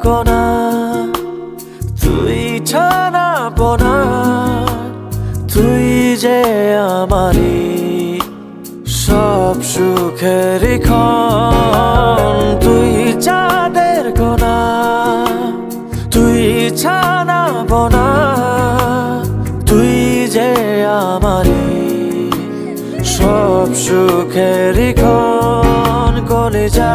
চাঁদের কোনা তুই ছানা পোনা তুই যে আমারি সব সুখের ক্ষণ তুই চাঁদের কোনা তুই ছানা পোনা তুই যে আমারি সব সুখের ক্ষণ করে যা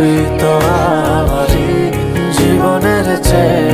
তুই তো আমারই জীবনের চেয়ে